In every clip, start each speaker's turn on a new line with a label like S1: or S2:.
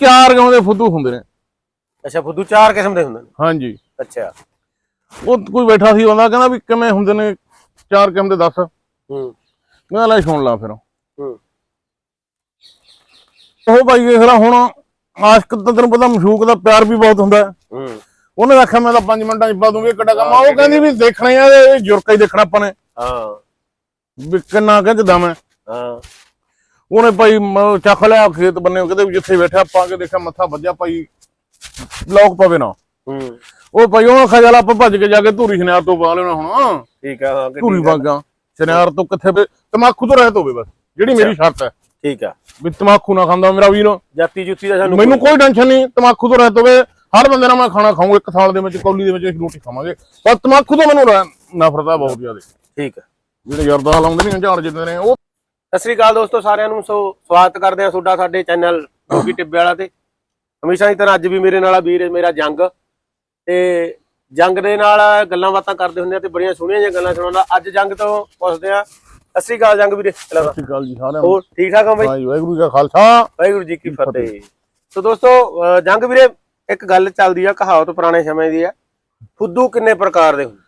S1: ਚਾਰ ਗਾਉਂ ਦੇ ਫੁੱਦੂ ਹੁੰਦੇ ਨੇ।
S2: ਅੱਛਾ ਫੁੱਦੂ ਚਾਰ ਕਿਸਮ ਦੇ ਹੁੰਦੇ ਨੇ?
S1: ਹਾਂਜੀ।
S2: ਅੱਛਾ।
S1: ਉਹ ਕੋਈ ਬੈਠਾ ਸੀ ਬੰਦਾ ਕਹਿੰਦਾ ਵੀ ਕਿਵੇਂ ਹੁੰਦੇ ਨੇ ਚਾਰ ਕਿਸਮ ਦੇ ਦੱਸ।
S2: ਹੂੰ।
S1: ਮੈਂ ਲੈ ਸੁਣ ਲਾ ਫਿਰ।
S2: ਹੂੰ।
S1: ਉਹ ਭਾਈ ਦੇਖ ਲਾ ਹੁਣ ਆਸ਼ਕ ਤਾਂ ਤੈਨੂੰ ਪਤਾ ਮਸ਼ੂਕ ਦਾ ਪਿਆਰ ਵੀ ਬਹੁਤ ਹੁੰਦਾ। ਹੈ। ਉਹਨੇ ਆਖਿਆ ਮੈਂ ਤਾਂ 5 ਮਿੰਟਾਂ 'ਚ ਪਾ ਦੂੰਗੀ ਕਿੱਡਾ ਕੰਮ। ਉਹ ਕਹਿੰਦੀ ਵੀ ਦੇਖਣਾ ਆ ਇਹ ਜੁਰਕਾ ਹੀ ਦੇਖਣਾ ਆਪਾਂ ਨੇ।
S2: ਹਾਂ।
S1: ਵੀ ਕਿੰਨਾ ਕਹਿੰਦਾ ਮੈਂ
S2: ਹਾਂ।
S1: ਉਹਨੇ ਭਾਈ ਚੱਕ ਲਿਆ ਖੇਤ ਬੰਨੇ ਕਿਤੇ ਜਿੱਥੇ ਬੈਠਾ ਆਪਾਂ ਕੇ ਦੇਖਿਆ ਮੱਥਾ ਵੱਜਿਆ ਭਾਈ ਲੋਕ ਪਵੇ ਨਾ।
S2: ਹੂੰ।
S1: ਉਹ ਭਾਈ ਉਹ ਖਜਲ ਆਪਾਂ ਭੱਜ ਕੇ ਜਾ ਕੇ ਧੂਰੀ ਸ਼ਨਿਆਰ ਤੋਂ ਪਾ ਲੈਣਾ ਹੁਣ।
S2: ਠੀਕ ਆ ਹਾਂ
S1: ਧੂਰੀ ਵਾਗਾ ਸ਼ਨਿਆਰ ਤੋਂ ਕਿੱਥੇ ਵੀ ਤਮਾਕੂ ਤੋਂ ਰਹਿਤ ਹੋਵੇ ਬਸ ਜਿਹੜੀ ਮੇਰੀ ਸ਼ਰਤ ਹੈ।
S2: ਠੀਕ ਆ।
S1: ਵੀ ਤਮਾਕੂ ਨਾ ਖਾਂਦਾ ਮੇਰਾ ਵੀਰ।
S2: ਜਾਤੀ ਜੁੱਤੀ ਦਾ ਸਾਨੂੰ
S1: ਮੈਨੂੰ ਕੋਈ ਟੈਨਸ਼ਨ ਨਹੀਂ ਤਮਾਕੂ ਤੋਂ ਰਹਿਤ ਹੋਵੇ ਹਰ ਬੰਦੇ ਨਾਲ ਮੈਂ ਖਾਣਾ ਖਾਊਂਗਾ ਇੱਕ ਸਾਲ ਦੇ ਵਿੱਚ ਕੌਲੀ ਦੇ ਵਿੱਚ ਅਸੀਂ ਰੋਟੀ ਖਾਵਾਂਗੇ। ਪਰ ਤਮਾਕੂ ਤੋਂ ਮੈਨੂੰ ਨਫ਼ਰਤ ਆ ਬਹੁਤ ਜ਼ਿਆਦਾ।
S2: ਠੀਕ ਆ।
S1: ਜਿਹੜੇ ਯਰਦਾ ਲਾਉਂਦੇ ਨਹੀਂ ਝਾੜ ਜਿੱਦੇ ਨੇ ਉਹ
S2: ਸਤਿ ਸ੍ਰੀ ਅਕਾਲ ਦੋਸਤੋ ਸਾਰਿਆਂ ਨੂੰ। ਸੋ ਸਵਾਗਤ ਕਰਦੇ ਆ ਤੁਹਾਡਾ ਸਾਡੇ ਚੈਨਲ ਡੋਗੀ ਟਿੱਬੇ ਵਾਲਾ ਤੇ। ਹਮੇਸ਼ਾ ਦੀ ਤਰ੍ਹਾਂ ਅੱਜ ਵੀ ਮੇਰੇ ਨਾਲ ਆ ਵੀਰ ਮੇਰਾ ਜੰਗ। ਤੇ ਜੰਗ ਦੇ ਨਾਲ ਗੱਲਾਂ ਬਾਤਾਂ ਕਰਦੇ ਹੁੰਦੇ ਆ ਤੇ ਬੜੀਆਂ ਸੋਹਣੀਆਂ ਜਿਹੀਆਂ ਗੱਲਾਂ ਸੁਣਾਉਂਦਾ। ਅੱਜ ਜੰਗ ਤੋਂ ਪੁੱਛਦੇ ਆ ਸਤਿ ਸ੍ਰੀ ਅਕਾਲ ਜੰਗ ਵੀਰੇ।
S1: ਸਤਿ ਸ਼੍ਰੀ ਅਕਾਲ ਜੀ ਸਾਰਿਆਂ ਨੂੰ।
S2: ਹੋਰ ਠੀਕ ਠਾਕ ਹੋ ਬਾਈ?
S1: ਹਾਂਜੀ ਵਾਹਿਗੁਰੂ ਜੀ ਕਾ ਖਾਲਸਾ।
S2: ਵਾਹਿਗੁਰੂ ਜੀ ਕੀ ਫਤਿਹ। ਸੋ ਦੋਸਤੋ ਜੰਗ ਵੀਰੇ ਇੱਕ ਗੱਲ ਚੱਲਦੀ ਆ ਕਹਾਵਤ ਪੁਰਾਣੇ ਸਮੇਂ ਦੀ ਆ। ਫੁੱਦੂ ਕਿੰਨੇ ਪ੍ਰਕਾਰ ਦੇ ਹੁੰਦੇ?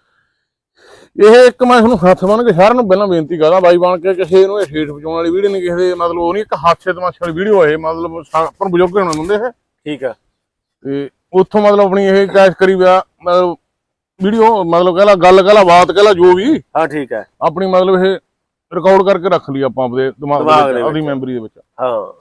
S1: ਇਹ ਇੱਕ ਮੈਂ ਤੁਹਾਨੂੰ ਹੱਥ ਬੰਨ ਕੇ ਸਾਰਿਆਂ ਨੂੰ ਪਹਿਲਾਂ ਬੇਨਤੀ ਕਰਦਾ ਬਾਈ ਬਣ ਕੇ ਕਿਸੇ ਨੂੰ ਇਹ ਠੇਠ ਵਜਾਉਣ ਵਾਲੀ ਵੀਡੀਓ ਨਹੀਂ ਕਿਸੇ ਦੇ ਮਤਲਬ ਉਹ ਨਹੀਂ ਇੱਕ ਹਾਦਸੇ ਤਮਾਸ਼ੇ ਵਾਲੀ ਵੀਡੀਓ ਹੈ ਮਤਲਬ ਪਰ ਬਜ਼ੁਰਗ ਹੋਣਾ ਹੁੰਦੇ ਇਹ।
S2: ਠੀਕ ਆ।
S1: ਤੇ ਉੱਥੋਂ ਮਤਲਬ ਆਪਣੀ ਇਹ ਕੈਸ਼ ਕਰੀ ਵਿਆ ਮਤਲਬ ਵੀਡੀਓ ਮਤਲਬ ਕਹਿ ਲਾ ਗੱਲ ਕਹਿ ਲਾ ਬਾਤ ਕਹਿ ਲਾ ਜੋ ਵੀ।
S2: ਹਾਂ ਠੀਕ ਹੈ
S1: ਆਪਣੀ ਮਤਲਬ ਇਹ ਰਿਕਾਰਡ ਕਰਕੇ ਰੱਖ ਲਈ ਆਪਾਂ ਆਪਦੇ ਦਿਮਾਗ ਦੇ ਵਿੱਚ ਆਪਣੀ। ਮੈਮਰੀ ਦੇ ਵਿੱਚ।
S2: ਹਾਂ।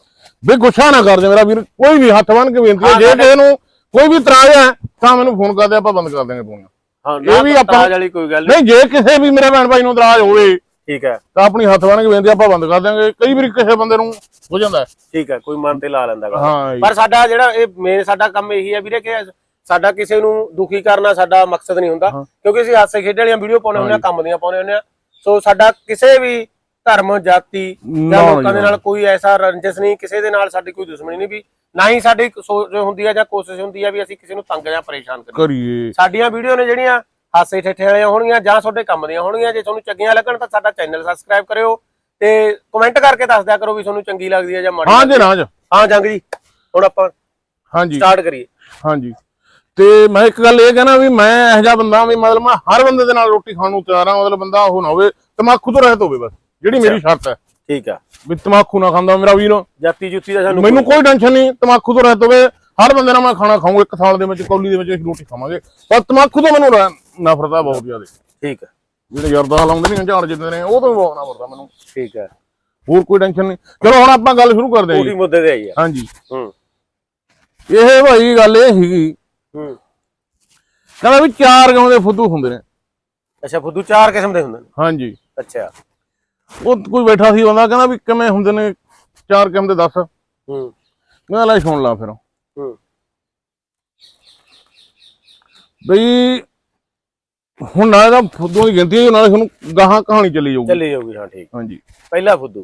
S1: ਵੀ ਗੁੱਸਾ ਨਾ ਕਰ ਦੇ ਮੇਰਾ ਵੀਰ ਕੋਈ ਵੀ ਹੱਥ ਬੰਨ ਕੇ ਬੇਨਤੀ ਹੈ ਜੇ ਕਿਸੇ ਨੂੰ ਕੋਈ ਵੀ ਇਤਰਾਜ਼ ਹੈ ਤਾਂ ਮੈਨੂੰ ਫੋਨ ਕਰ ਦੇ ਆਪਾਂ ਬੰਦ ਕਰ ਦਾਂਗੇ ਫੋਨ
S2: ਹਾਂ
S1: ਇਹ ਵੀ ਆਪਾਂ-
S2: ਵਾਲੀ ਕੋਈ ਗੱਲ ਨਹੀਂ
S1: ਜੇ ਕਿਸੇ ਵੀ ਮੇਰੇ ਭੈਣ ਭਾਈ ਨੂੰ ਇਤਰਾਜ਼ ਹੋਵੇ
S2: ਠੀਕ ਹੈ।
S1: ਤਾਂ ਆਪਣੀ ਹੱਥ ਬੰਨ ਕੇ ਬੇਨਤੀ ਆਪਾਂ ਬੰਦ ਕਰ ਦਾਂਗੇ ਕਈ ਵਾਰੀ ਕਿਸੇ ਬੰਦੇ ਨੂੰ ਹੋ ਜਾਂਦਾ।
S2: ਠੀਕ ਹੈ ਕੋਈ ਮਨ ਤੇ ਲਾ ਲੈਂਦਾ
S1: ਹਾਂ।
S2: ਪਰ ਸਾਡਾ ਜਿਹੜਾ ਇਹ ਮੇਨ ਸਾਡਾ ਕੰਮ ਇਹੀ ਹੈ ਵੀਰੇ ਕਿ ਸਾਡਾ ਕਿਸੇ ਨੂੰ ਦੁਖੀ ਕਰਨਾ ਸਾਡਾ ਮਕਸਦ ਨਹੀਂ ਹੁੰਦਾ। ਕਿਉਂਕਿ ਅਸੀਂ ਹਾਸੇ ਖੇਡ ਵਾਲੀਆਂ ਵੀਡੀਓ ਪਾਉਣੇ ਹੁੰਦੇ ਆ ਕੰਮ ਦੀਆਂ ਪਾਉਣੇ ਹੁੰਦੇ ਆ ਸੋ ਸਾਡਾ ਕਿਸੇ ਵੀ ਧਰਮ ਜਾਤੀ ਜਾਂ ਲੋਕਾਂ ਦੇ ਨਾਲ ਕੋਈ ਐਸਾ ਰੰਜਿਸ਼ ਨਹੀਂ ਕਿਸੇ ਦੇ ਨਾਲ ਸਾਡੀ ਕੋਈ ਦੁਸ਼ਮਣੀ ਨਹੀਂ ਵੀ ਨਾ ਹੀ ਸਾਡੀ ਸੋਚ ਹੁੰਦੀ ਹੈ ਜਾਂ ਕੋਸ਼ਿਸ਼ ਹੁੰਦੀ ਹੈ ਵੀ ਅਸੀਂ ਕਿਸੇ ਨੂੰ ਤੰਗ ਜਾਂ ਪਰੇਸ਼ਾਨ ਕਰੀਏ। ਸਾਡੀਆਂ ਵੀਡੀਓ ਨੇ ਜਿਹੜੀਆਂ ਹਾਸੇ ਠੇਠੇ ਵਾਲੀਆਂ ਹੋਣਗੀਆਂ ਜਾਂ ਤੁਹਾਡੇ ਕੰਮ ਦੀਆਂ ਹੋਣਗੀਆਂ ਜੇ ਤੁਹਾਨੂੰ ਚੰਗੀਆਂ ਲੱਗਣ ਤਾਂ ਸਾਡਾ ਚੈਨਲ ਸਬਸਕ੍ਰਾਈਬ ਕਰਿਓ ਤੇ ਕਮੈਂਟ ਕਰਕੇ ਦੱਸ ਦਿਆ ਕਰੋ ਵੀ ਤੁਹਾਨੂੰ ਚੰਗੀ ਲੱਗਦੀ ਹੈ ਜਾਂ ਮਾੜੀ
S1: ਹਾਂ ਜੀ ਰਾਜ
S2: ਹਾਂ ਜੰਗ ਜੀ ਹੁਣ ਆਪਾਂ
S1: ਹਾਂਜੀ।
S2: ਸਟਾਰਟ ਕਰੀਏ।
S1: ਹਾਂਜੀ। ਤੇ ਮੈਂ ਇੱਕ ਗੱਲ ਇਹ ਕਹਿਣਾ ਵੀ ਮੈਂ ਇਹੋ ਜਿਹਾ ਬੰਦਾ ਵੀ ਮਤਲਬ ਮੈਂ ਹਰ ਬੰਦੇ ਦੇ ਨਾਲ ਰੋਟੀ ਖਾਣ ਨੂੰ ਤਿਆਰ ਹਾਂ ਮਤਲਬ ਬੰਦਾ ਉਹ ਨਾ ਹੋਵੇ ਤਮਾਕੂ ਤੋਂ ਰਹਿਤ ਹੋਵੇ ਬਸ। ਜਿਹੜੀ ਮੇਰੀ ਸ਼ਰਤ ਹੈ।
S2: ਠੀਕ ਆ।
S1: ਵੀ ਤਮਾਕੂ ਨਾ ਖਾਂਦਾ ਮੇਰਾ ਵੀਰ।
S2: ਜਾਤੀ ਜੁੱਤੀ ਦਾ ਸਾਨੂੰ
S1: ਮੈਨੂੰ ਕੋਈ ਟੈਨਸ਼ਨ ਨਹੀਂ ਤਮਾਕੂ ਤੋਂ ਰਹਿਤ ਹੋਵੇ ਹਰ ਬੰਦੇ ਨਾਲ ਮੈਂ ਖਾਣਾ ਖਾਊਂਗਾ ਇੱਕ ਸਾਲ ਦੇ ਵਿੱਚ ਕੌਲੀ ਦੇ ਵਿੱਚ ਅਸੀਂ ਰੋਟੀ ਖਾਵਾਂਗੇ। ਪਰ ਤਮਾਕੂ ਤੋਂ ਮੈਨੂੰ ਨਫ਼ਰਤ ਆ ਬਹੁਤ ਜ਼ਿਆਦਾ।
S2: ਠੀਕ ਆ।
S1: ਜਿਹੜੇ ਯਰਦਾ ਲਾਉਂਦੇ ਨਹੀਂ ਝਾੜ ਜਿੱਦੇ ਨੇ ਉਹ ਤੋਂ ਬਹੁਤ ਨਫ਼ਰਤ ਮੈਨੂੰ।
S2: ਠੀਕ ਆ।
S1: ਹੋਰ ਕੋਈ ਟੈਨਸ਼ਨ ਨਹੀਂ। ਚਲੋ ਹੁਣ ਆਪਾਂ ਗੱਲ ਸ਼ੁਰੂ ਕਰਦੇ ਹਾਂ
S2: ਪੂਰੀ
S1: ਜੀ।
S2: ਮੁੱਦੇ ਤੇ ਆਈ ਆ।
S1: ਹਾਂਜੀ।
S2: ਹੂੰ।
S1: ਇਹ ਭਾਈ ਗੱਲ ਇਹ ਸੀਗੀ
S2: ਹੂੰ।
S1: ਕਹਿੰਦਾ ਵੀ ਚਾਰ ਗਾਉਂ ਦੇ ਫੁੱਦੂ ਹੁੰਦੇ ਨੇ।
S2: ਅੱਛਾ ਫੁੱਦੂ ਚਾਰ ਕਿਸਮ ਦੇ ਹੁੰਦੇ ਨੇ।
S1: ਹਾਂਜੀ।
S2: ਅੱਛਾ।
S1: ਉਹ ਕੋਈ ਬੈਠਾ ਸੀ ਬੰਦਾ ਕਹਿੰਦਾ ਵੀ ਕਿਵੇਂ ਹੁੰਦੇ ਨੇ ਚਾਰ ਕਿਸਮ ਦੇ ਦੱਸ।
S2: ਹੂੰ।
S1: ਮੈਂ ਲੈ ਸੁਣ ਲਾ ਫਿਰ।
S2: ਹੂੰ।
S1: ਬਈ ਹੁਣ ਨਾਲੇ ਤਾਂ ਫੁੱਦੂਆਂ ਦੀ ਗਿਣਤੀ ਹੈ ਨਾਲੇ ਤੁਹਾਨੂੰ ਗਾਹਾਂ ਕਹਾਣੀ ਚੱਲੀ ਜਾਊਗੀ।
S2: ਚੱਲੀ ਜਾਊਗੀ ਹਾਂ ਠੀਕ।
S1: ਹਾਂਜੀ।
S2: ਪਹਿਲਾ ਫੁੱਦੂ।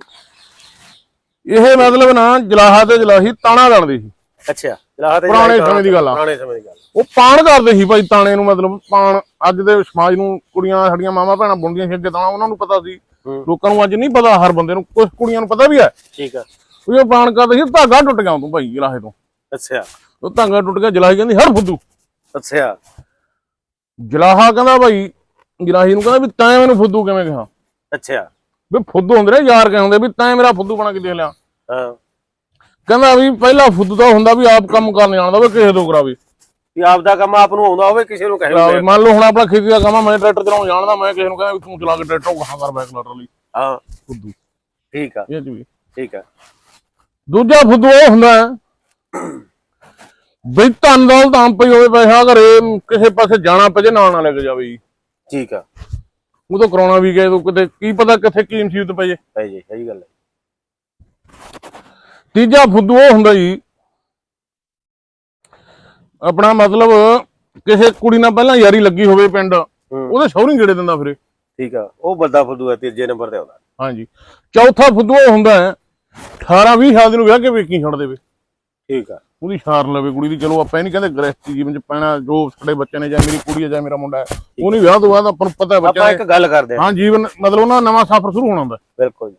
S1: ਇਹ ਮਤਲਬ ਨਾ ਜਲਾਹਾ ਤੇ ਜਲਾਹੀ ਤਾਣਾ ਲੜਦੇ ਸੀ।
S2: ਅੱਛਾ ਜਲਾਹ ਤੇ
S1: ਪੁਰਾਣੇ ਸਮੇਂ ਦੀ ਗੱਲ ਆ।
S2: ਪੁਰਾਣੇ ਸਮੇਂ ਦੀ ਗੱਲ।
S1: ਉਹ ਪਾਣ ਕਰਦੇ ਸੀ ਭਾਈ ਤਾਣੇ ਨੂੰ ਮਤਲਬ ਪਾਣ। ਅੱਜ ਦੇ ਸਮਾਜ ਨੂੰ ਕੁੜੀਆਂ ਸਾਡੀਆਂ ਮਾਵਾਂ ਭੈਣਾਂ ਬੁਣਦੀਆਂ ਸੀ ਅੱਗੇ ਤਾਂ ਉਹਨਾਂ ਨੂੰ ਪਤਾ ਸੀ। ਲੋਕਾਂ ਨੂੰ ਅੱਜ ਨਹੀਂ ਪਤਾ ਹਰ ਬੰਦੇ ਨੂੰ ਕੁਝ ਕੁੜੀਆਂ ਨੂੰ ਪਤਾ ਵੀ ਹੈ।
S2: ਠੀਕ ਆ।
S1: ਉਹ ਇਹ ਪਾਣ ਕਰਦੇ ਸੀ ਧਾਗਾ ਟੁੱਟ ਗਿਆ ਤੂੰ ਭਾਈ ਜਲਾਹੇ ਤੋਂ।
S2: ਅੱਛਾ।
S1: ਉਹ ਧਾਗਾ ਟੁੱਟ ਗਿਆ ਜਲਾਹੀ ਕਹਿੰਦੀ ਹਰ ਫੁੱਦੂ।
S2: ਅੱਛਾ।
S1: ਜਲਾਹਾ ਕਹਿੰਦਾ ਭਾਈ ਜਲਾਹੀ ਨੂੰ ਕਹਿੰਦਾ ਵੀ ਤੈਂ ਮੈਨੂੰ ਫੁੱਦੂ ਕਿਵੇਂ ਕਿਹਾ?
S2: ਅੱਛਾ।
S1: ਵੀ ਫੁੱਦੂ ਹੁੰਦੇ ਨੇ ਯਾਰ ਕਹਿੰਦੇ ਵੀ ਤੈਂ ਮੇਰਾ ਫੁੱਦੂ ਬਣਾ ਕੇ ਦੇਖ ਲਿਆ।
S2: ਹਾਂ।
S1: ਕਹਿੰਦਾ ਵੀ ਪਹਿਲਾ ਫੁੱਦੂ ਤਾਂ ਹੁੰਦਾ ਵੀ ਆਪ ਕੰਮ ਕਰਨ ਜਾਣਦਾ ਵੀ ਕਿਸੇ ਤੋਂ ਕਰਾਵੇ।
S2: ਵੀ ਆਪ ਦਾ ਕੰਮ ਆਪ ਨੂੰ ਆਉਂਦਾ ਹੋਵੇ ਕਿਸੇ ਨੂੰ ਕਹੇ
S1: ਮੰਨ ਲਓ ਹੁਣ ਆਪਣਾ ਖੇਤੀ ਦਾ ਕੰਮ ਆ ਮੈਂ ਟਰੈਕਟਰ ਚਲਾਉਣ ਜਾਣਦਾ ਮੈਂ ਕਿਸੇ ਨੂੰ ਕਹਿੰਦਾ ਵੀ ਤੂੰ ਚਲਾ ਕੇ ਟਰੈਕਟਰ ਕਹਾਂ ਕਰ ਬੈਕ ਲਟਰ ਲਈ।
S2: ਹਾਂ।
S1: ਫੁੱਦੂ।
S2: ਠੀਕ ਆ।
S1: ਇਹ
S2: ਠੀਕ ਆ।
S1: ਦੂਜਾ ਫੁੱਦੂ ਉਹ ਹੁੰਦਾ ਵੀ ਧਨ ਦੌਲਤ ਆਮ ਪਈ ਹੋਵੇ ਪੈਸਾ ਘਰੇ ਕਿਸੇ ਪਾਸੇ ਜਾਣਾ ਪਜੇ ਨਾਲ ਨਾ ਲੈ ਕੇ ਜਾਵੇ ਜੀ।
S2: ਠੀਕ ਆ।
S1: ਉਹ ਤਾਂ ਕਰਾਉਣਾ ਵੀ ਗਏ ਤੂੰ ਕਿਤੇ ਕੀ ਪਤਾ ਕਿੱਥੇ ਕੀ ਮੁਸੀਬਤ ਪਈ ਜੇ
S2: ਹੈ ਜੀ ਸਹੀ ਗੱਲ ਹੈ।
S1: ਤੀਜਾ ਫੁੱਦੂ ਉਹ ਹੁੰਦਾ ਜੀ ਆਪਣਾ ਮਤਲਬ ਕਿਸੇ ਕੁੜੀ ਨਾਲ ਪਹਿਲਾਂ ਯਾਰੀ ਲੱਗੀ ਹੋਵੇ ਪਿੰਡ ਉਹਦੇ ਸਹੁਰੀ ਗੇੜੇ ਦਿੰਦਾ ਫਿਰੇ।
S2: ਠੀਕ ਆ ਉਹ ਵੱਡਾ ਫੁੱਦੂ ਹੈ ਤੀਜੇ ਨੰਬਰ ਤੇ ਆਉਂਦਾ।
S1: ਹਾਂਜੀ। ਚੌਥਾ ਫੁੱਦੂ ਹੁੰਦਾ ਹੈ 18 20 ਸਾਲ ਦੇ ਨੂੰ ਵਿਆਹ ਕੇ ਵੇਕੀ ਛੱਡ ਦੇਵੇ।
S2: ਠੀਕ ਆ।
S1: ਉਹਦੀ ਛਾਰ ਲਵੇ ਕੁੜੀ ਦੀ ਚਲੋ ਆਪਾਂ ਇਹ ਨਹੀਂ ਕਹਿੰਦੇ ਗ੍ਰਸਤੀ ਜੀਵਨ ਚ ਪੈਣਾ ਜੋ ਸਾਡੇ ਬੱਚੇ ਨੇ ਜਾਂ ਮੇਰੀ ਕੁੜੀ ਹੈ ਜਾਂ ਮੇਰਾ ਮੁੰਡਾ ਹੈ ਉਹ ਨਹੀਂ ਵਿਆਹ ਤੋਂ ਬਾਅਦ ਆਪਾਂ ਨੂੰ ਪਤਾ ਹੈ ਬੱਚਾ
S2: ਆਪਾਂ ਇੱਕ ਗੱਲ ਕਰਦੇ ਹਾਂ
S1: ਜੀਵਨ ਮਤਲਬ ਉਹਨਾਂ ਦਾ ਨਵਾਂ ਸਫ਼ਰ ਸ਼ੁਰੂ ਹੋਣਾ ਹੁੰਦਾ।
S2: ਬਿਲਕੁਲ ਜੀ।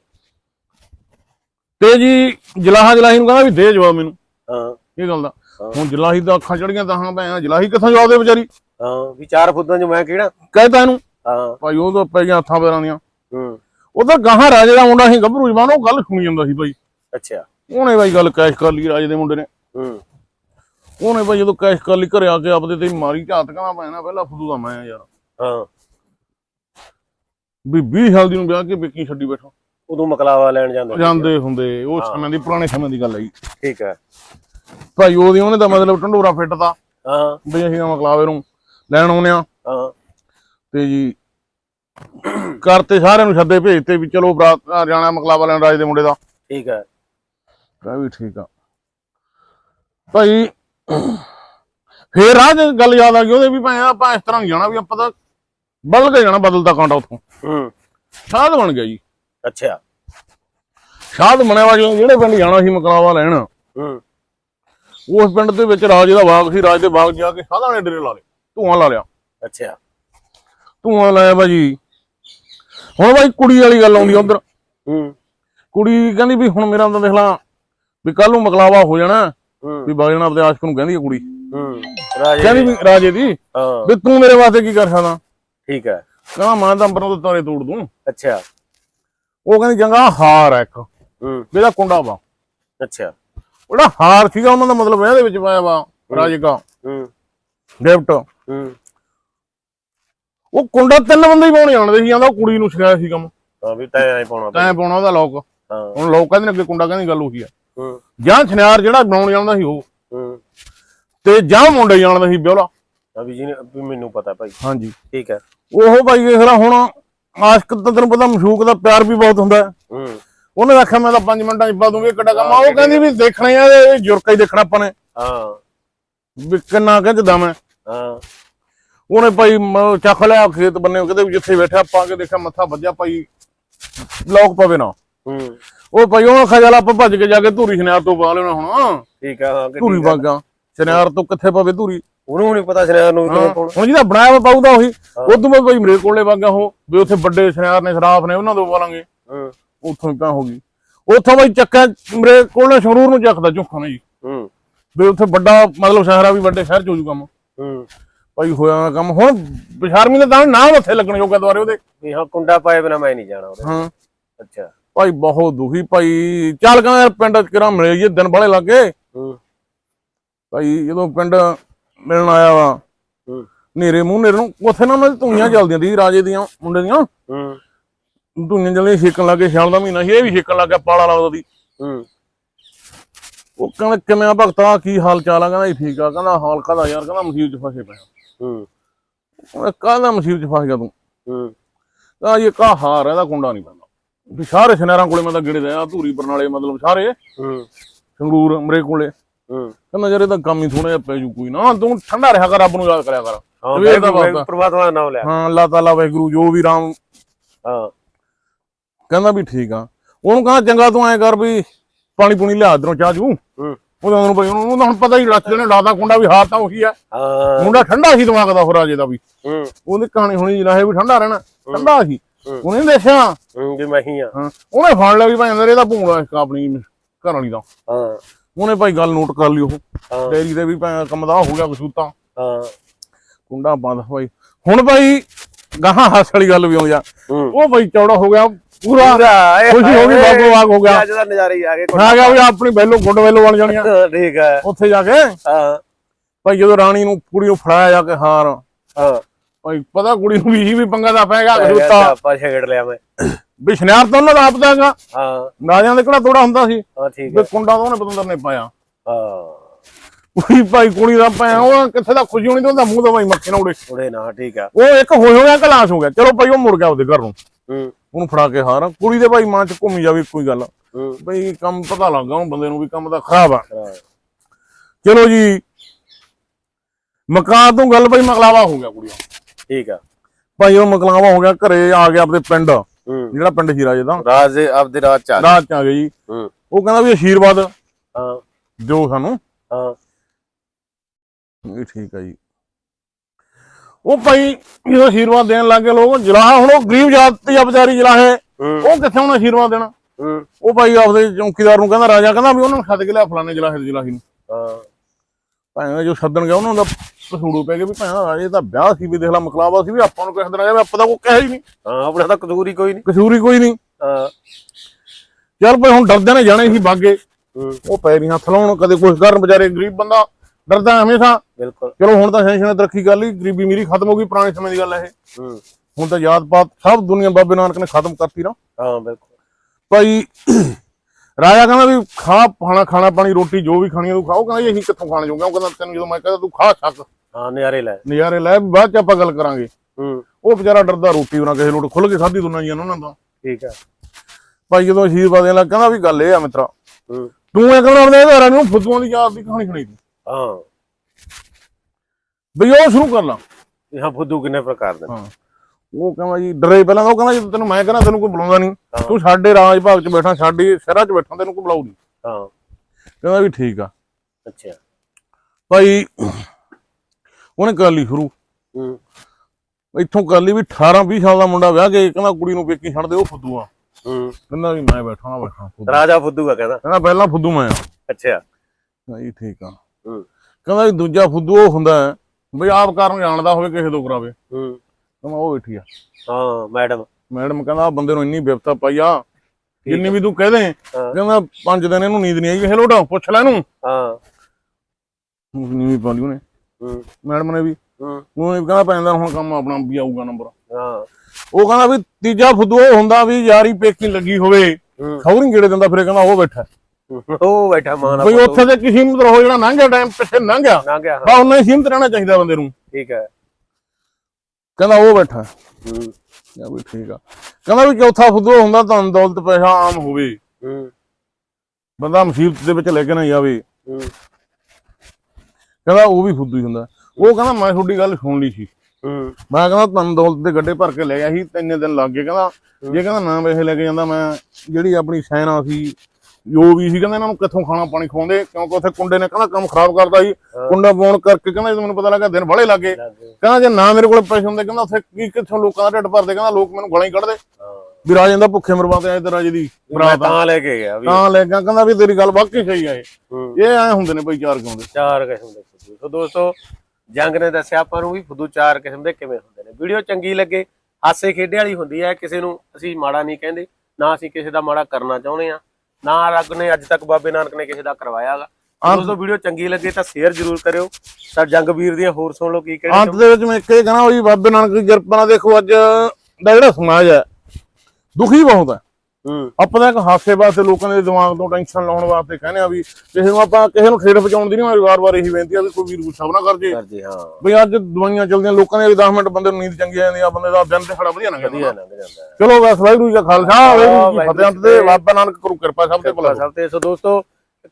S1: ਤੇ ਜੀ ਜਲਾਹਾ ਜਲਾਹੀ ਨੂੰ ਕਹਿੰਦਾ ਵੀ ਦੇ ਜਵਾਬ ਮੈਨੂੰ।
S2: ਹਾਂ।
S1: ਇਹ ਗੱਲ ਦਾ। ਹੁਣ ਜਲਾਹੀ ਦਾ ਅੱਖਾਂ ਚੜੀਆਂ ਤਾਂ ਹਾਂ ਭੈਣ ਜਲਾਹੀ ਕਿੱਥੋਂ ਜਵਾਬ ਦੇ ਵਿਚਾਰੀ?
S2: ਹਾਂ ਵੀ ਚਾਰ ਫੁੱਦਾਂ ਚ ਮੈਂ ਕਿਹੜਾ?
S1: ਕਹਿਤਾ ਇਹਨੂੰ?
S2: ਹਾਂ।
S1: ਭਾਈ ਉਹ ਤਾਂ ਪੈ ਗਿਆ ਹੱਥਾਂ ਪੈਰਾਂ ਦੀਆਂ।
S2: ਹੂੰ।
S1: ਉਹ ਤਾਂ ਗਾਹਾਂ ਰਾਜੇ ਦਾ ਮੁੰਡਾ ਸੀ ਗੱਭਰੂ ਜਵਾਨ ਉਹ ਗੱਲ ਸੁਣੀ ਜਾਂਦਾ ਸੀ ਭਾਈ।
S2: ਅੱਛਾ।
S1: ਉਹਨੇ ਭਾਈ ਗੱਲ ਕੈਸ਼ ਕਰ ਲਈ ਰਾਜੇ ਦੇ ਮੁੰਡੇ ਨੇ।
S2: ਹੂੰ।
S1: ਉਹਨੇ ਭਾਈ ਜਦੋਂ ਕੈਸ਼ ਕਰ ਲਈ ਘਰੇ ਆ ਕੇ ਆਪਦੇ ਤੇ ਮਾਰੀ ਝਾਤ ਕਹਿੰਦਾ ਪੈਣਾ ਪਹਿਲਾਂ ਫੁੱਦੂ ਦਾ ਮੈਂ ਯਾਰ।
S2: ਹਾਂ।
S1: ਵੀ 20 ਸਾਲ ਦੀ ਨੂੰ ਵਿਆਹ ਕੇ ਬਿੱਕੀ ਛੱਡੀ ਬੈਠਾ।
S2: ਉਦੋਂ ਮਕਲਾਵਾ ਲੈਣ ਜਾਂਦੇ
S1: ਜਾਂਦੇ ਹੁੰਦੇ ਉਹ ਸਮੇਂ ਦੀ ਪੁਰਾਣੇ ਸਮੇਂ ਦੀ ਗੱਲ ਹੈ ਜੀ।
S2: ਠੀਕ ਹੈ।
S1: ਭਾਈ ਉਹਦੀ ਉਹਨੇ ਤਾਂ ਮਤਲਬ ਢੰਡੋਰਾ ਫਿੱਟਦਾ।
S2: ਹਾਂ।
S1: ਵੀ ਅਸੀਂ ਮਕਲਾਵੇ ਨੂੰ ਲੈਣ ਆਉਨੇ ਆ
S2: ਹਾਂ।
S1: ਤੇ ਜੀ ਕਰਤੇ ਸਾਰਿਆਂ ਨੂੰ ਸੱਦੇ ਭੇਜਤੇ ਵੀ ਚਲੋ ਬਰਾਤ ਆ ਜਾਣਾ ਮਕਲਾਵਾ ਲੈਣ ਰਾਜ ਦੇ ਮੁੰਡੇ ਦਾ।
S2: ਠੀਕ ਹੈ।
S1: ਕਹ ਵੀ ਠੀਕ ਆ ਭਾਈ ਫੇਰ ਰਾਜ ਗੱਲ ਯਾਦ ਆ ਗਈ ਉਹਦੇ ਵੀ ਭਾਈ ਆਪਾਂ ਇਸ ਤਰ੍ਹਾਂ ਨਹੀਂ ਜਾਣਾ ਵੀ ਆਪਾਂ ਤਾਂ ਬਦਲ ਕੇ ਜਾਣਾ ਬਦਲਦਾ ਕਾਂਟਾ ਉੱਥੋਂ।
S2: ਹੂੰ।
S1: ਸ਼ਾਦ ਬਣ ਗਿਆ ਜੀ।
S2: ਅੱਛਾ।
S1: ਸ਼ਾਦ ਬਣਿਆ ਵਾ ਜਿਹੜੇ ਪਿੰਡ ਜਾਣਾ ਸੀ ਮਕਲਾਵਾ ਲੈਣ।
S2: ਹੂੰ।
S1: ਉਸ ਪਿੰਡ ਦੇ ਵਿੱਚ ਰਾਜ ਦਾ ਬਾਗ ਸੀ ਰਾਜ ਦੇ ਬਾਗ ਜਾ ਕੇ ਸਾਧਾਂ ਨੇ ਡੇਰੇ ਲਾ ਲਏ ਧੂਆਂ ਲਾ ਲਿਆ।
S2: ਅੱਛਾ।
S1: ਧੂਆਂ ਲਾਇਆ ਭਾਜੀ। ਹੁਣ ਭਾਈ ਕੁੜੀ ਵਾਲੀ ਗੱਲ ਆਉਂਦੀ ਉਧਰ।
S2: ਹੂੰ।
S1: ਕੁੜੀ ਕਹਿੰਦੀ ਵੀ ਹੁਣ ਮੇਰਾ ਤਾਂ ਦੇਖ ਲਾ ਵੀ ਕੱਲ ਨੂੰ ਮਕਲਾਵਾ ਹੋ ਜਾਣਾ ਵੀ ਬਾਗ ਜਾਣਾ ਆਪਦੇ ਆਸ਼ਕ ਨੂੰ ਕਹਿੰਦੀ ਹੈ ਕੁੜੀ।
S2: ਹੂੰ ਰਾਜੇ
S1: ਕਹਿੰਦੀ ਵੀ ਰਾਜੇ ਦੀ ਵੀ ਤੂੰ ਮੇਰੇ ਵਾਸਤੇ ਕੀ ਕਰ ਸਕਦਾ?
S2: ਠੀਕ ਹੈ।
S1: ਕਹਿੰਦਾ ਮੈਂ ਤਾਂ ਅੰਬਰਾਂ ਤਾਰੇ ਤੋੜ ਦੂੰ।
S2: ਅੱਛਾ।
S1: ਉਹ ਕਹਿੰਦੀ ਚੰਗਾ ਹਾਰ ਹੈ ਇੱਕ। ਇਹਦਾ ਕੁੰਡਾ ਵਾ।
S2: ਅੱਛਾ।
S1: ਉਹਦਾ ਹਾਰ ਸੀਗਾ ਉਹਨਾਂ ਦਾ ਮਤਲਬ ਇਹਦੇ ਵਿੱਚ ਪਾਇਆ ਵਾ ਰਾਜੇ ਦਾ
S2: ਹੂੰ।
S1: ਗਿਫਟ।
S2: ਹੂੰ।
S1: ਉਹ ਕੁੰਡਾ ਤਿੰਨ ਬੰਦੇ ਹੀ ਪਾਉਣ ਜਾਣਦੇ ਸੀ ਕਹਿੰਦਾ ਉਹ ਕੁੜੀ ਨੂੰ ਸਿਖਾਇਆ ਸੀ ਕੰਮ।
S2: ਹਾਂ ਵੀ ਤੈਂ ਐ ਪਾਉਣਾ
S1: ਤੈਂ ਪਾਉਣਾ ਉਹਦਾ ਲੋਕ
S2: ਹਾਂ।
S1: ਹੁਣ ਲੋਕ ਕਹਿੰਦੇ ਨੇ ਅੱਗੇ ਕੁੰਡਾ ਕਹਿੰਦੀ ਗੱਲ ਉਹੀ ਆ।
S2: ਹੂੰ।
S1: ਜਾਂ ਛਨਿਆਰ ਜਿਹੜਾ ਬਣਾਉਣ ਜਾਣਦਾ ਸੀ ਉਹ।
S2: ਹੂੰ।
S1: ਤੇ ਜਾਂ ਮੁੰਡੇ ਜਾਣਦਾ ਸੀ ਬਿਓਲਾ
S2: ਵੀ ਜੀ ਨੇ ਵੀ ਮੈਨੂੰ ਪਤਾ ਭਾਈ।
S1: ਹਾਂਜੀ।
S2: ਠੀਕ ਹੈ।
S1: ਉਹ ਭਾਈ ਦੇਖ ਲਾ ਹੁਣ ਆਸ਼ਕ ਤਾਂ ਤੈਨੂੰ ਪਤਾ ਮਸ਼ੂਕ ਦਾ ਪਿਆਰ ਵੀ ਬਹੁਤ ਹੁੰਦਾ। ਹੈ।
S2: ਹੂੰ।
S1: ਉਹਨੇ ਆਖਿਆ ਮੈਂ ਤਾਂ 5 ਮਿੰਟਾਂ 'ਚ ਪਾ ਦੂੰਗੀ ਕਿੱਡਾ ਕੰਮ ਆ ਉਹ ਕਹਿੰਦੀ ਵੀ ਦੇਖਣਾ ਹੀ ਆ ਇਹ ਜੁਰਕਾ ਹੀ ਦੇਖਣਾ ਆਪਾਂ ਨੇ।
S2: ਹਾਂ।
S1: ਵੀ ਕਿੰਨਾ ਖਿੱਚਦਾ ਮੈਂ।
S2: ਹਾਂ।
S1: ਉਹਨੇ ਭਾਈ ਮ- ਚੱਕ ਲਿਆ ਖੇਤ ਬੰਨੇ ਕਿਤੇ ਵੀ ਜਿੱਥੇ ਬੈਠਾ ਪਾ ਕੇ ਦੇਖਿਆ ਮੱਥਾ ਵੱਜਿਆ ਭਾਈ ਲੋਕ ਪਵੇ ਨਾ।
S2: ਹੂੰ।
S1: ਉਹ ਭਾਈ ਉਹ ਖਜਲ ਆਪਾਂ ਭੱਜ ਕੇ ਜਾ ਕੇ ਧੂਰੀ ਸ਼ਨਿਆਰ ਤੋਂ ਪਾ ਲੈਣਾ ਹੁਣ।
S2: ਠੀਕ ਹਾਂ
S1: ਧੂਰੀ
S2: ਗੱਲ।
S1: ਵਾਗਾ ਸ਼ਨਿਆਰ ਤੋਂ ਕਿੱਥੇ ਪਵੇ ਧੂਰੀ?
S2: ਉਹਨੂੰ ਨਹੀਂ ਪਤਾ ਸ਼ਨਿਆਰ ਨੂੰ ਕਿਵੇਂ ਪਾਉਣਾ
S1: ਹੁਣ ਜਿਹਦਾ ਬਣਾਇਆ ਵਾ ਪਾਊਦਾ ਉਹੀ। ਉਦੋਂ ਬਾਅਦ ਭਾਈ ਮੇਰੇ ਕੋਲੇ ਵਾਗਾ ਉਹ ਵੀ ਉੱਥੇ ਵੱਡੇ ਸ਼ਨਿਆਰ ਨੇ ਸ਼ਰਾਫ ਨੇ ਉਹਨਾਂ ਤੋਂ ਪਾਲਾਂਗੇ
S2: ਹੂੰ।
S1: ਉੱਥੋਂ ਤਾਂ ਹੋ ਗਈ। ਉੱਥੋਂ ਬਾਈ ਚੱਕਾ ਮੇਰੇ ਕੋਲੇ ਸ਼ਰੂਰ ਨੂੰ ਚੱਕਦਾ ਝੁੱਖਾਂ ਨੇ ਜੀ।
S2: ਹੂੰ।
S1: ਵੀ ਉੱਥੇ ਵੱਡਾ ਮਤਲਬ ਸ਼ਹਿਰ ਆ ਵੀ ਵੱਡੇ ਸ਼ਹਿਰ ਚ ਹੋ ਜੂ ਕੰਮ।
S2: ਹੂੰ।
S1: ਭਾਈ ਹੋਇਆ ਕੰਮ। ਹੁਣ ਬਿਸ਼ਾਰਮੀ ਦੇ ਤਾਂ ਨਾ ਮੱਥੇ ਲੱਗਣ ਜੋਗਾ ਦੁਆਰੇ ਉਹਦੇ।
S2: ਵੀ ਹਾਂ ਕੁੰਡਾ ਪਾਏ ਬਿਨਾ ਮੈਂ ਨਹੀਂ ਜਾਣਾ ਉਹਦੇ।
S1: ਹਾਂ।
S2: ਅੱਛਾ।
S1: ਭਾਈ ਬਹੁਤ ਦੁਖੀ। ਭਾਈ ਚੱਲ ਕਹਿੰਦਾ ਯਾਰ ਪਿੰਡ ਚ ਕਿਰਾਂ ਮਿਲੇ ਜੀ ਦਿਨ ਬੜੇ ਲੱਗੇ।
S2: ਹੂੰ।
S1: ਭਾਈ ਜਦੋਂ ਪਿੰਡ ਮਿਲਣ ਆਇਆ ਵਾ
S2: ਹੂੰ।
S1: ਨੇਰੇ ਮੂੰਹ ਨੇਰੇ ਨੂੰ ਉੱਥੇ ਨਾ ਉਹਨਾਂ ਦੀ ਧੂਈਆਂ ਚੱਲਦੀਆਂ ਸੀ ਰਾਜੇ ਦੀਆਂ ਮੁੰਡੇ ਦੀਆਂ।
S2: ਹੂੰ।
S1: ਧੂਈਆਂ ਚੱਲੀਆਂ ਛੇਕਣ ਲੱਗੇ ਸਿਆਲ ਦਾ ਮਹੀਨਾ ਸੀ ਇਹ ਵੀ ਛੇਕਣ ਲੱਗ ਪਾਲਾ ਲਾਉਂਦਾ ਸੀ।
S2: ਹੂੰ।
S1: ਉਹ ਕਹਿੰਦਾ ਕਿਵੇਂ ਆ ਭਗਤਾ ਕੀ ਹਾਲ ਚਾਲ ਆ? ਕਹਿੰਦਾ ਜੀ ਠੀਕ ਆ। ਕਹਿੰਦਾ ਹਾਲ ਕਾਹਦਾ ਯਾਰ? ਕਹਿੰਦਾ ਮੁਸੀਬਤ ਚ ਫਸੇ ਪਿਆ
S2: ਹੂੰ।
S1: ਉਹ ਕਾਹਦਾ ਮੁਸੀਬਤ ਚ ਫਸ ਗਿਆ ਤੂੰ?
S2: ਹੂੰ।
S1: ਕਹਿੰਦਾ ਇਹ ਕਾ ਹਾਰ ਇਹਦਾ ਕੁੰਡਾ ਨਹੀਂ ਪੈਂਦਾ ਵੀ ਸਾਰੇ ਸ਼ਨੈਰਾਂ ਕੋਲੇ ਮੈਂ ਤਾਂ ਗੇੜੇ ਰਿਹਾ ਧੂਰੀ ਬਰਨਾਲੇ ਮਤਲਬ ਸਾਰੇ।
S2: ਹੂੰ।
S1: ਸੰਗਰੂਰ ਅਮਰੇ ਕੋਲੇ।
S2: ਹੂੰ।
S1: ਕਹਿੰਦਾ ਯਾਰ ਇਹਦਾ ਕੰਮ ਹੀ ਥੋੜਾ ਜਿਹਾ ਪੈ ਜੂ ਕੋਈ ਨਾ। ਤੂੰ ਠੰਡਾ ਰਿਹਾ ਕਰ ਰੱਬ ਨੂੰ ਯਾਦ ਕਰਿਆ ਕਰ।
S2: ਹਾਂ। ਪ੍ਰਮਾਤਮਾ ਦਾ ਨਾਮ ਲਿਆ।
S1: ਹਾਂ ਅੱਲਾਹ ਤਾਲਾ ਵਾਹਿਗੁਰੂ ਜੋ ਵੀ ਰਾਮ
S2: ਹਾਂ।
S1: ਕਹਿੰਦਾ ਵੀ ਠੀਕ ਆ। ਉਹਨੂੰ ਕਹਿੰਦਾ ਚੰਗਾ ਤੂੰ ਐ ਕਰ ਵੀ ਪਾਣੀ ਪੂਣੀ ਲਿਆ ਇਧਰੋਂ ਚਾਹ ਜੂ
S2: ਹੂੰ।
S1: ਉਹਦਾ ਉਹਨੂੰ ਭਾਈ ਉਹਨੂੰ ਤਾਂ ਹੁਣ ਪਤਾ ਹੀ ਲੱਤ ਨੇ ਲਾਦਾ ਕੁੰਡਾ ਵੀ ਹਾਰ ਤਾਂ ਉਹੀ ਆ।
S2: ਹਾਂ।
S1: ਮੁੰਡਾ ਠੰਡਾ ਸੀ ਦਿਮਾਗ ਦਾ ਹੋ ਰਾਜੇ ਦਾ ਵੀ।
S2: ਹੂੰ।
S1: ਉਹਦੀ ਕਹਾਣੀ ਹੋਣੀ ਜਨਾਹੇ ਵੀ ਠੰਡਾ ਰਹਿਣਾ ਠੰਡਾ ਸੀ।
S2: ਹੂੰ।
S1: ਉਹਨੇ ਦੇਖਿਆ।
S2: ਹੂੰ ਵੀ ਮੈਂ ਹੀ ਆ।
S1: ਹਾਂ। ਉਹਨੇ ਫੜ ਲਿਆ ਵੀ ਭਾਈ ਅੰਦਰ ਇਹਦਾ ਭੂੰਗੜਾ ਇੱਕ ਆਪਣੀ ਘਰ ਵਾਲੀ ਦਾ।
S2: ਹਾਂ।
S1: ਉਹਨੇ ਭਾਈ ਗੱਲ ਨੋਟ ਕਰ ਲਈ ਉਹ।
S2: ਹਾਂ।
S1: ਡੈਰੀ ਦੇ ਵੀ ਕੰਮ ਦਾ ਹੋ ਗਿਆ ਕਸੂਤਾ।
S2: ਹਾਂ।
S1: ਕੁੰਡਾ ਬੰਦ ਭਾਈ। ਹੁਣ ਭਾਈ ਗਾਹਾਂ ਹਾਸ ਵਾਲੀ ਗੱਲ ਵੀ ਆਉਂਦੀ ਆ।
S2: ਹੂੰ।
S1: ਉਹ ਭਾਈ ਚੌੜਾ ਹੋ ਗਿਆ। ਪੂਰਾ।
S2: ਪੂਰਾ ਇਹ
S1: ਖੁਸ਼ੀ ਹੋ ਗਈ
S2: ਹਾਏ,
S1: ਬਾਗੋ ਬਾਗ ਹੋ ਗਿਆ।
S2: ਅੱਜ ਦਾ ਨਜ਼ਾਰਾ ਹੀ ਆ ਗਏ।
S1: ਆ ਗਿਆ ਵੀ ਆਪਣੀ ਬੈਲੋ ਗੁੱਡ ਬੈਲੋ ਬਣ ਜਾਣੀਆਂ
S2: ਠੀਕ ਹੈ
S1: ਉੱਥੇ ਜਾ ਕੇ।
S2: ਹਾਂ।
S1: ਭਾਈ ਜਦੋਂ ਰਾਣੀ ਨੂੰ ਕੁੜੀ ਨੂੰ ਫੜਾਇਆ ਜਾ ਕੇ ਹਾਰ
S2: ਹਾਂ।
S1: ਭਾਈ ਪਤਾ ਕੁੜੀ ਨੂੰ ਵੀ ਵੀ ਪੰਗਾ ਦਾ ਪੈਗਾ
S2: ਹੈਗਾ
S1: ਕਸੂਤਾ।
S2: ਆਪਾਂ ਛੇੜ ਲਿਆ ਮੈਂ।
S1: ਵੀ ਸ਼ਨਿਆਰ ਤਾਂ ਉਹਨਾਂ ਦਾ ਆਪ ਦਾਗਾ
S2: ਹਾਂ।
S1: ਰਾਜਿਆਂ ਦੇ ਕਿਹੜਾ ਥੋੜਾ ਹੁੰਦਾ ਸੀ?
S2: ਹਾਂ ਠੀਕ
S1: ਵੀ
S2: ਹੈ
S1: ਕੁੰਡਾ ਤਾਂ ਉਹਨੇ ਪਤੰਦਰ ਨੇ ਪਾਇਆ।
S2: ਹਾਂ।
S1: ਕੁੜੀ ਭਾਈ ਕੁੜੀ ਦਾ ਪਾਇਆ ਉਹ ਕਿੱਥੇ ਦਾ ਖੁਸ਼ੀ ਹੋਣੀ ਤੇ ਉਹਦਾ ਮੂੰਹ ਤਾਂ ਭਾਈ ਮੱਖੀ ਨਾ ਉੜੇ।
S2: ਨਾ ਠੀਕ ਆ।
S1: ਉਹ ਇੱਕ ਹੋਏ ਹੋ ਗਿਆ ਕਲਾਸ ਹੋ ਗਿਆ। ਚਲੋ ਭਾਈ ਉਹ ਮੁੜ ਗਿਆ ਉਹਦੇ ਘਰ ਨੂੰ।
S2: ਹੂੰ।
S1: ਉਹਨੂੰ ਫੜਾ ਕੇ ਹਾਰ। ਕੁੜੀ ਦੇ ਭਾਈ ਮਾਂ ਚ ਘੁੰਮੀ ਜਾਵੇ ਕੋਈ ਗੱਲ। ਬਈ ਕੰਮ ਪਤਾ ਲੱਗ ਉਹ ਬੰਦੇ ਨੂੰ ਵੀ ਕੰਮ ਤਾਂ ਖਰਾਬ ਆ। ਚਲੋ ਜੀ ਮਕਾਨ ਤੋਂ ਗੱਲ ਭਾਈ ਮਕਲਾਵਾ ਹੋ ਗਿਆ ਕੁੜੀਆਂ
S2: ਠੀਕ ਆ।
S1: ਭਾਈ ਉਹ ਮਕਲਾਵਾ ਹੋ ਗਿਆ ਘਰੇ ਆ ਗਿਆ ਆਪਣੇ ਪਿੰਡ। ਜਿਹੜਾ ਪਿੰਡ ਸੀ ਰਾਜੇ ਦਾ।
S2: ਰਾਜ ਦੇ ਆਪਦੇ ਰਾਜ ਚ।
S1: ਰਾਤ ਚ ਆ ਗਏ ਜੀ। ਉਹ ਕਹਿੰਦਾ ਵੀ ਆਸ਼ੀਰਵਾਦ
S2: ਹਾਂ।
S1: ਦਿਓ ਸਾਨੂੰ।
S2: ਹਾਂ।
S1: ਇਹ ਠੀਕ ਆ ਜੀ। ਉਹ ਭਾਈ ਜਦੋਂ ਆਸ਼ੀਰਵਾਦ ਦੇਣ ਲੱਗੇ ਲੋਕ। ਜਲਾਹਾ ਹੁਣ ਉਹ ਗਰੀਬ ਜਾਤੀ ਆ ਵਿਚਾਰੀ ਜਲਾਹੇ
S2: ਹੂੰ।
S1: ਉਹ ਕਿੱਥੇ ਹੁਣ ਆਸ਼ੀਰਵਾਦ ਦੇਣਾ? ਉਹ ਭਾਈ ਆਪਦੇ ਚੌਕੀਦਾਰ ਨੂੰ ਕਹਿੰਦਾ ਰਾਜਾ ਕਹਿੰਦਾ ਵੀ ਉਹਨਾਂ ਨੂੰ ਸੱਦ ਕੇ ਲਿਆ ਫਲਾਣੇ ਜਲਾਹੇ ਦੇ ਜਲਾਹੀ ਨੂੰ।
S2: ਹਾਂ।
S1: ਭਾਵੇਂ ਜੋ ਸੱਦਣ ਗਿਆ ਉਹਨਾਂ ਦਾ ਪਸੂੜੂ ਪੈ ਗਿਆ ਵੀ ਭਾਵੇਂ ਇਹ ਤਾਂ ਵਿਆਹ ਸੀ ਵੀ ਦੇਖ ਲਾ ਮਕਲਾਵਾ ਸੀ ਵੀ ਆਪਾਂ ਨੂੰ ਕਿਸੇ ਦਿਨ ਜਾਵੇ ਆਪਾਂ ਤਾਂ ਕੋਈ ਕਹਿ ਹੀ ਨਹੀਂ।
S2: ਹਾਂ ਆਪਣਾ ਤਾਂ ਕਸੂਰ ਕੋਈ ਨਹੀਂ।
S1: ਕਸੂਰੀ ਕੋਈ ਨਹੀਂ।
S2: ਹਾਂ।
S1: ਚੱਲ ਭਾਈ ਹੁਣ ਡਰਦੇ ਨੇ ਜਾਣੇ ਸੀ ਬਾਗੇ। ਉਹ ਪੈ ਨਹੀਂ ਹੱਥ ਲਾਉਣ ਕਦੇ ਕੁਛ ਕਰਨ ਵਿਚਾਰੇ ਗਰੀਬ ਬੰਦਾ। ਡਰਦਾ ਹਮੇਸ਼ਾ
S2: ਬਿਲਕੁਲ।
S1: ਚਲੋ ਹੁਣ ਤਾਂ ਸੈਂਸ਼ਨ ਤਰੱਕੀ ਕਰ ਲਈ ਗਰੀਬੀ ਮੇਰੀ ਖਤਮ ਹੋ ਗਈ ਪੁਰਾਣੇ ਸਮੇਂ ਦੀ ਗੱਲ ਹੈ ਇਹ।
S2: ਹੂੰ।
S1: ਹੁਣ ਤਾਂ ਯਾਦ ਪਾਤ ਸਭ ਦੁਨੀਆ ਬਾਬੇ ਨਾਨਕ ਨੇ ਖਤਮ ਕਰਤੀ ਨਾ।
S2: ਹਾਂ ਬਿਲਕੁਲ।
S1: ਭਾਈ ਰਾਜਾ ਕਹਿੰਦਾ ਵੀ ਖਾ ਖਾਣਾ ਖਾਣਾ ਪਾਣੀ ਰੋਟੀ ਜੋ ਵੀ ਖਾਣੀ ਤੂੰ ਖਾਓ। ਕਹਿੰਦਾ ਜੀ ਅਸੀਂ ਕਿੱਥੋਂ ਖਾਣ ਜੋਗੇ ਉਹ ਕਹਿੰਦਾ ਤੈਨੂੰ ਜਦੋਂ ਮੈਂ ਕਹਿੰਦਾ ਤੂੰ ਖਾ ਛੱਕ।
S2: ਹਾਂ ਨਿਆਰੇ ਲੈ।
S1: ਨਜ਼ਾਰੇ ਲੈ ਬਾਅਦ ਚ ਆਪਾਂ ਗੱਲ ਕਰਾਂਗੇ।
S2: ਹੂੰ।
S1: ਉਹ ਵਿਚਾਰਾ ਡਰਦਾ ਰੋਟੀ ਉਹਨਾਂ ਕਿਸੇ ਲੋਟ ਖੁੱਲ ਕੇ ਖਾਧੀ ਦੋਨਾਂ ਜੀਆਂ ਨੂੰ ਉਹਨਾਂ ਦਾ
S2: ਠੀਕ ਆ।
S1: ਭਾਈ ਜਦੋਂ ਅਸ਼ੀਰਵਾਦ ਦੇਣ ਲੱਗ ਕਹਿੰਦਾ ਵੀ ਗੱਲ ਇਹ ਆ ਮਿੱਤਰਾ।
S2: ਹੂੰ।
S1: ਤੂੰ ਇਹ ਕਹਿੰਦਾ ਆਪਣੇ ਘਰਾਂ ਨੂੰ ਫੁੱਦੂਆਂ ਦੀ ਯਾਦ ਦੀ ਕਹਾਣੀ ਸੁਣੀ ਸੀ
S2: ਹਾਂ।
S1: ਬਈ ਉਹ ਸ਼ੁਰੂ ਕਰ ਲਾ
S2: ਇਹ ਫੁੱਦੂ ਕਿੰਨੇ ਪ੍ਰਕਾਰ ਦੇ ਨੇ?
S1: ਹਾਂ। ਉਹ ਕਹਿੰਦਾ ਜੀ ਡਰੇ ਪਹਿਲਾਂ ਤਾਂ ਉਹ ਕਹਿੰਦਾ ਜਦੋਂ ਤੈਨੂੰ ਮੈਂ ਕਹਿੰਦਾ ਤੈਨੂੰ ਕੋਈ ਬੁਲਾਉਂਦਾ ਨਹੀਂ। ਤੂੰ ਸਾਡੇ ਰਾਜ ਭਾਗ ਚ ਬੈਠਾ ਸਾਡੇ ਸ਼ਹਿਰਾਂ ਚ ਬੈਠਾ ਤੈਨੂੰ ਕੋਈ ਬੁਲਾਊ ਨਹੀਂ।
S2: ਹਾਂ।
S1: ਕਹਿੰਦਾ ਵੀ ਠੀਕ ਆ।
S2: ਅੱਛਾ।
S1: ਭਾਈ ਉਹਨੇ ਕਰ ਲਈ ਸ਼ੁਰੂ।
S2: ਹੂੰ।
S1: ਇੱਥੋਂ ਕਰ ਲਈ ਵੀ 18 20 ਸਾਲ ਦਾ ਮੁੰਡਾ ਵਿਆਹ ਕੇ ਕਹਿੰਦਾ ਕੁੜੀ ਨੂੰ ਪੇਕੀ ਛੱਡ ਦੇ ਉਹ ਫੁੱਦੂ ਆ।
S2: ਹੂੰ।
S1: ਕਹਿੰਦਾ ਵੀ ਮੈਂ ਬੈਠਾ ਬੈਠਾ ਫੁੱਦੂ।
S2: ਰਾਜਾ ਫੁੱਦੂ ਆ ਕਹਿੰਦਾ।
S1: ਕਹਿੰਦਾ ਪਹਿਲਾਂ ਫੁੱਦੂ ਮੈਂ ਆ।
S2: ਅੱਛਾ।
S1: ਜੀ ਠੀਕ ਆ। ਕਹਿੰਦਾ ਵੀ ਦੂਜਾ ਫੁੱਦੂ ਉਹ ਹੁੰਦਾ ਹੈ। ਵੀ ਆਪ ਕਰਨ ਜਾਣਦਾ ਹੋਵੇ ਕਿਸੇ ਤੋਂ ਕਰਾਵੇ
S2: ਹੂੰ।
S1: ਕਹਿੰਦਾ ਉਹ ਬੈਠੀ ਆ।
S2: ਹਾਂ ਮੈਡਮ।
S1: ਮੈਡਮ ਕਹਿੰਦਾ ਬੰਦੇ ਨੂੰ ਇੰਨੀ ਬਿਪਤਾ ਪਾਈ ਆ। ਜਿੰਨੀ ਵੀ ਤੂੰ ਕਹਦੇ ਕਹਿੰਦਾ ਪੰਜ ਦਿਨ ਇਹਨੂੰ ਨੀਂਦ ਨਹੀਂ ਆਈ ਕਿਸੇ ਲੋਟਾ ਪੁੱਛ ਲੈ ਇਹਨੂੰ।
S2: ਹਾਂ।
S1: ਨੀਂਦ ਪਾ ਲਈ ਉਹਨੇ।
S2: ਹੂੰ।
S1: ਮੈਡਮ ਨੇ ਵੀ।
S2: ਹੂੰ।
S1: ਉਹਨੇ ਵੀ ਕਹਿੰਦਾ ਪੈਂਦਾ ਹੁਣ ਕੰਮ ਆਪਣਾ ਵੀ ਆਊਗਾ ਨੰਬਰ।
S2: ਹਾਂ।
S1: ਉਹ ਕਹਿੰਦਾ ਵੀ ਤੀਜਾ ਫੁੱਦੂ ਉਹ ਹੁੰਦਾ ਵੀ ਯਾਰੀ ਪੇਕੀ ਲੱਗੀ ਹੋਵੇ। ਖੌਰੀ ਗੇੜੇ ਦਿੰਦਾ ਫਿਰ ਕਹਿੰਦਾ ਉਹ ਬੈਠਾ।
S2: ਉਹ ਬੈਠਾ ਮਾਂ ਨਾਲ
S1: ਬਈ ਉੱਥੇ ਤੇ ਕਿਸੇ ਮਤ ਰਹੋ ਜਿਹੜਾ ਲੰਘ ਗਿਆ ਟਾਈਮ ਪਿੱਛੇ ਲੰਘ ਗਿਆ
S2: ਨਾ ਗਿਆ ਹਾਂ।
S1: ਬਾ ਉਹਨਾਂ ਹੀ ਸੀਮਤ ਰਹਿਣਾ ਚਾਹੀਦਾ ਬੰਦੇ ਨੂੰ।
S2: ਠੀਕ ਹੈ।
S1: ਕਹਿੰਦਾ ਉਹ ਬੈਠਾ।
S2: ਹੂੰ।
S1: ਯਾ ਵੀ ਠੀਕ ਆ। ਕਹਿੰਦਾ ਵੀ ਚੌਥਾ ਫੁੱਦੂ ਹੁੰਦਾ ਧਨ ਦੌਲਤ ਪੈਸਾ ਆਮ ਹੋਵੇ।
S2: ਹੂੰ।
S1: ਬੰਦਾ ਮੁਸੀਬਤ ਦੇ ਵਿੱਚ ਲੈ ਕੇ ਨਾ ਜਾਵੇ।
S2: ਹੂੰ।
S1: ਕਹਿੰਦਾ ਉਹ ਵੀ ਫੁੱਦੂ ਹੀ ਹੁੰਦਾ। ਉਹ ਕਹਿੰਦਾ ਮੈਂ ਤੁਹਾਡੀ ਗੱਲ ਸੁਣ ਲਈ ਸੀ।
S2: ਹੂੰ।
S1: ਮੈਂ ਕਹਿੰਦਾ ਧਨ ਦੌਲਤ ਦੇ ਗੱਡੇ ਭਰ ਕੇ ਲੈ ਗਿਆ ਸੀ ਤਿੰਨੇ ਦਿਨ ਲੱਗ ਗਏ। ਕਹਿੰਦਾ ਜੇ ਕਹਿੰਦਾ ਨਾ ਵੇਖ ਲੈ ਕੇ ਜਾਂਦਾ ਮੈਂ ਜਿਹੜੀ ਆਪਣੀ ਸੈਨਾ ਸੀ ਜੋ ਵੀ ਸੀ ਕਹਿੰਦਾ ਇਹਨਾਂ ਨੂੰ ਕਿੱਥੋਂ ਖਾਣਾ ਪਾਣੀ ਖਵਾਉਂਦੇ ਕਿਉਂਕਿ ਉੱਥੇ ਕੁੰਡੇ ਨੇ ਕਹਿੰਦਾ ਕੰਮ ਖਰਾਬ ਕਰਦਾ ਸੀ। ਕੁੰਡਾ ਪਾਉਣ ਕਰਕੇ ਕਹਿੰਦਾ ਜਦੋਂ ਮੈਨੂੰ ਪਤਾ ਲੱਗਾ ਦਿਨ ਬੜੇ ਲੱਗੇ। ਕਹਿੰਦਾ ਜੇ ਨਾ ਮੇਰੇ ਕੋਲ ਪੈਸੇ ਹੁੰਦੇ ਕਹਿੰਦਾ ਉੱਥੇ ਕੀ ਕਿੱਥੋਂ ਲੋਕਾਂ ਦਾ ਢਿੱਡ ਭਰਦੇ ਕਹਿੰਦਾ ਲੋਕ ਮੈਨੂੰ ਗਾਲਾਂ ਹੀ ਕੱਢਦੇ। ਵੀ ਰਾਜੇ ਦਾ ਭੁੱਖੇ ਮਰਵਾਉਂਦੇ ਆਏ ਤੇ ਰਾਜੇ ਦੀ
S2: ਮੈਂ
S1: ਬਰਾਤ।
S2: ਤਾਂ ਲੈ ਕੇ ਗਿਆ ਵੀ।
S1: ਤਾਂ ਲੈ ਗਿਆ ਕਹਿੰਦਾ ਵੀ ਤੇਰੀ ਗੱਲ ਵਾਕਈ ਸਹੀ ਆ ਇਹ। ਐ ਹੁੰਦੇ ਨੇ ਬਈ ਚਾਰ ਕਿਉਂ ਦੇ
S2: ਚਾਰ ਕਿਸਮ ਦੇ ਸੋ ਦੋਸਤੋ ਜੰਗ ਨੇ ਦੱਸਿਆ ਆਪਾਂ ਨੂੰ ਵੀ ਫੁੱਦੂ ਚਾਰ ਕਿਸਮ ਦੇ ਕਿਵੇਂ ਹੁੰਦੇ ਨੇ। ਵੀਡੀਓ ਚੰਗੀ ਲੱਗੇ ਹਾਸੇ ਖੇਡੇ ਵਾਲੀ ਹੁੰਦੀ ਹੈ ਕਿਸੇ ਨੂੰ ਅਸੀਂ ਮਾੜਾ ਨਹੀਂ ਕਹਿੰਦੇ ਨਾ ਅਸੀਂ ਕਿਸੇ ਦਾ ਮਾੜਾ ਕਰਨਾ ਚਾਹੁੰਦੇ ਆ ਨਾ ਰੱਬ ਨੇ ਅੱਜ ਤੱਕ ਬਾਬੇ ਨਾਨਕ ਨੇ ਕਿਸੇ ਦਾ ਕਰਵਾਇਆਗਾ ਦੋਸਤੋ ਵੀਡੀਓ ਚੰਗੀ ਲੱਗੇ ਤਾਂ ਸ਼ੇਅਰ ਜ਼ਰੂਰ ਕਰਿਓ। ਤਾਂ ਜੰਗ ਵੀਰ ਦੀਆਂ ਹੋਰ ਸੁਣ ਲਓ ਕੀ ਕਿਹੜੇ
S1: ਅੰਤ ਦੇ ਵਿੱਚ ਮੈਂ ਇੱਕ ਇਹ ਕਹਣਾ ਵੀ ਬਾਬੇ ਨਾਨਕ ਦੀ ਕਿਰਪਾ ਨਾਲ ਦੇਖੋ ਅੱਜ ਦਾ ਜਿਹੜਾ ਸਮਾਜ ਹੈ ਦੁਖੀ ਬਹੁਤ ਹੂੰ। ਆਪਾਂ ਤਾਂ ਇੱਕ ਹਾਸੇ ਵਾਸਤੇ ਲੋਕਾਂ ਦੇ ਦਿਮਾਗ ਤੋਂ ਟੈਨਸ਼ਨ ਲਾਉਣ ਵਾਸਤੇ ਕਹਿੰਦੇ ਆ ਵੀ ਕਿਸੇ ਨੂੰ ਆਪਾਂ ਕਿਸੇ ਨੂੰ ਖੇਡ ਪਹੁੰਚਾਉਣ ਦੀ ਨਹੀਂ ਮੈਂ ਵਾਰ-ਵਾਰ ਇਹੀ ਬੇਨਤੀ ਆ ਵੀ ਕੋਈ ਵੀਰ ਗੁੱਸਾ ਨਾ ਕਰ ਜੇ। ਬਈ ਅੱਜ ਦਵਾਈਆਂ ਚੱਲਦੀਆਂ ਲੋਕਾਂ ਦੇ 10 ਮਿੰਟ ਬੰਦੇ ਨੂੰ ਨੀਂਦ ਚੰਗੀ ਆ ਜਾਂਦੀ ਆ ਬੰਦੇ ਦਾ ਦਿਨ ਤੇ ਖੜਾ ਵਧੀਆ ਲੰਘ ਜਾਂਦਾ। ਚਲੋ ਬਸ ਵਾਹਿਗੁਰੂ ਜੀ ਦਾ ਖਾਲਸਾ ਵਾਹਿਗੁਰੂ ਜੀ ਫਤਿਹ। ਅੰਤ ਦੇ ਬਾਬਾ ਨਾਨਕ ਕਰੂ ਕਿਰਪਾ ਸਭ ਤੇ ਭਲਾ
S2: ਸਭ ਤੇ। ਸੋ ਦੋਸਤੋ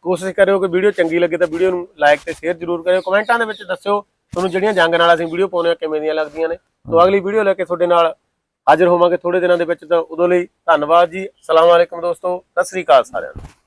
S2: ਕੋਸ਼ਿਸ਼ ਕਰਿਓ ਕਿ ਵੀਡੀਓ ਚੰਗੀ ਲੱਗੇ ਤਾਂ ਵੀਡੀਓ ਨੂੰ ਲਾਈਕ ਤੇ ਸ਼ੇਅਰ ਜ਼ਰੂਰ ਕਰਿਓ। ਕਮੈਂਟਾਂ ਦੇ ਵਿੱਚ ਦੱਸਿਓ ਤੁਹਾਨੂੰ ਜਿਹੜੀਆਂ ਜੰਗ ਨਾਲ ਅਸੀਂ ਵੀਡੀਓ ਪਾਉਂਦੇ ਆ ਕਿਵੇਂ ਦੀਆਂ ਲੱਗਦੀਆਂ ਨੇ। ਸੋ ਅਗਲੀ ਵੀਡੀਓ ਲੈ ਕੇ ਤੁਹਾਡੇ ਨਾਲ ਹਾਜ਼ਰ ਹੋਵਾਂਗੇ ਥੋੜੇ ਦਿਨਾਂ ਦੇ ਵਿੱਚ, ਤਾਂ ਉਦੋਂ ਲਈ ਧੰਨਵਾਦ ਜੀ। ਅਸਲਾਮ ਵਾਲੇਕਮ ਦੋਸਤੋ, ਸਤਿ ਸ੍ਰੀ ਅਕਾਲ ਸਾਰਿਆਂ ਨੂੰ।